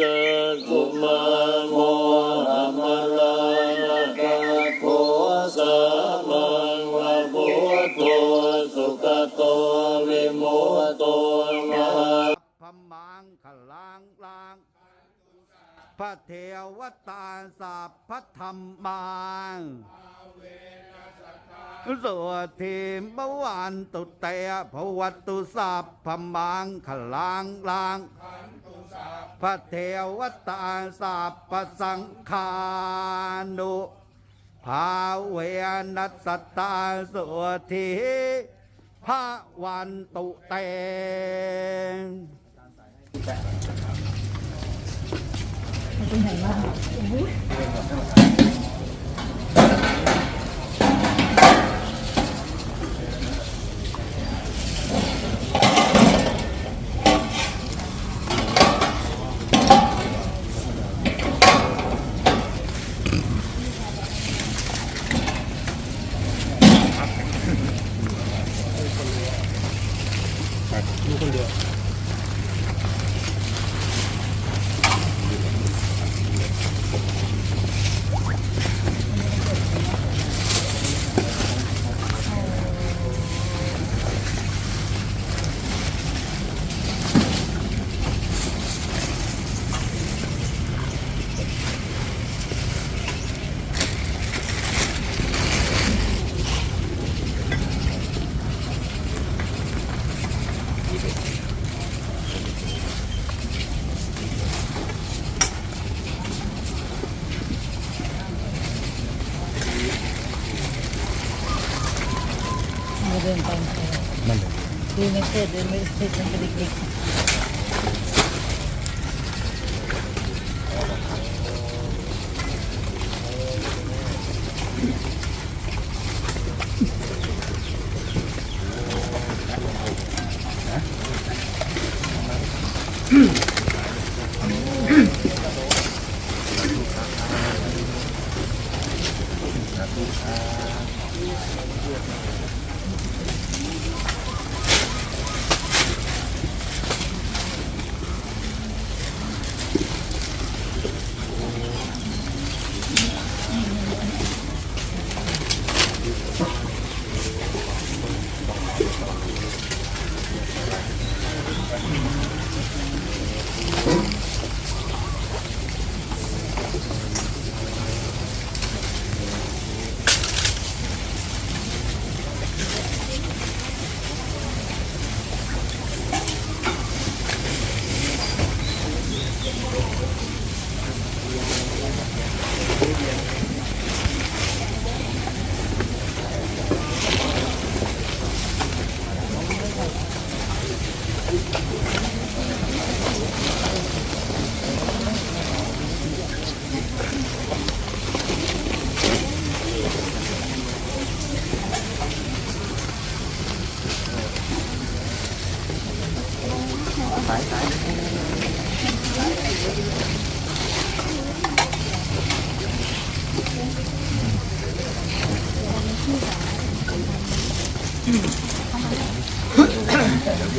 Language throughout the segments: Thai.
จกุมารโมหะมาลายกะโคสามังวะพุทโธสุขโตวิโมโตมหาพมังขลังลังพระเทวตาสัพพธรรมังสุทิมบวันตุเตะภวัตุสัพพมังขลังลัง พระเทวตาสาปสังฆานุภาเวนัสตาสุทิพระวันตุเตงมา 네. 요건데요. kıymetli edilmeli seçim birlikte. Thank you.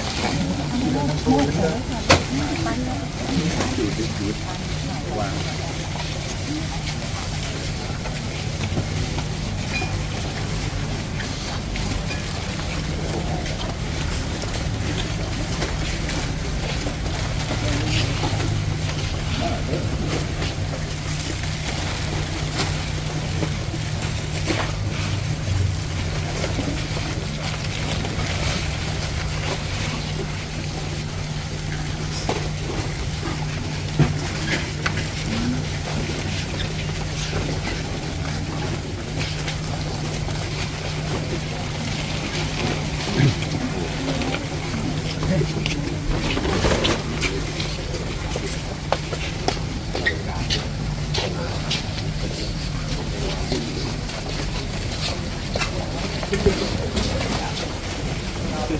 เดิน từ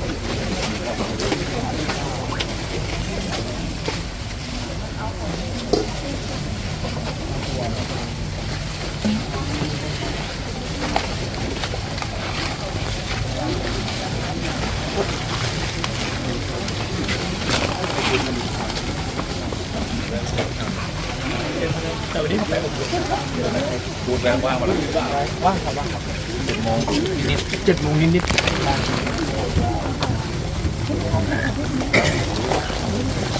đi một cái một buồn ra qua mà là vâng, vâng, vâng. qua ครับว่าครับเจ็ดโมงนิดเจ็ดโมงนิดนิด Thank you.